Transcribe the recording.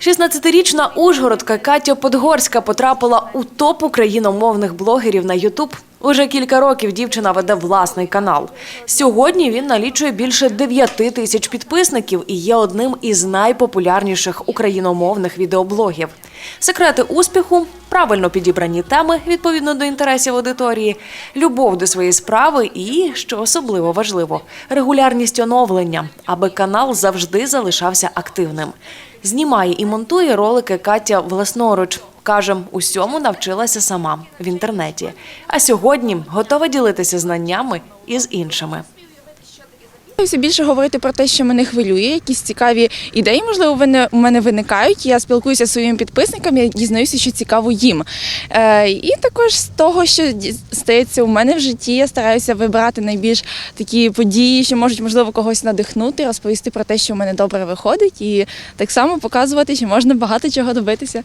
16-річна Ужгородка Катя Подгорська потрапила у топ україномовних блогерів на Ютуб. Уже кілька років дівчина веде власний канал. Сьогодні він налічує більше 9 тисяч підписників і є одним із найпопулярніших україномовних відеоблогів. Секрети успіху, правильно підібрані теми відповідно до інтересів аудиторії, любов до своєї справи і, що особливо важливо, регулярність оновлення, аби канал завжди залишався активним. Знімає і монтує ролики Катя власноруч. Каже, усьому навчилася сама в інтернеті. А сьогодні готова ділитися знаннями із іншими. Все більше говорити про те, що мене хвилює, якісь цікаві ідеї, можливо, у мене виникають. Я спілкуюся зі своїми підписниками, я дізнаюся, що цікаво їм. Е, і також з того, що стається у мене в житті, я стараюся вибирати найбільш такі події, що можуть, можливо, когось надихнути, розповісти про те, що у мене добре виходить, і так само показувати, що можна багато чого добитися.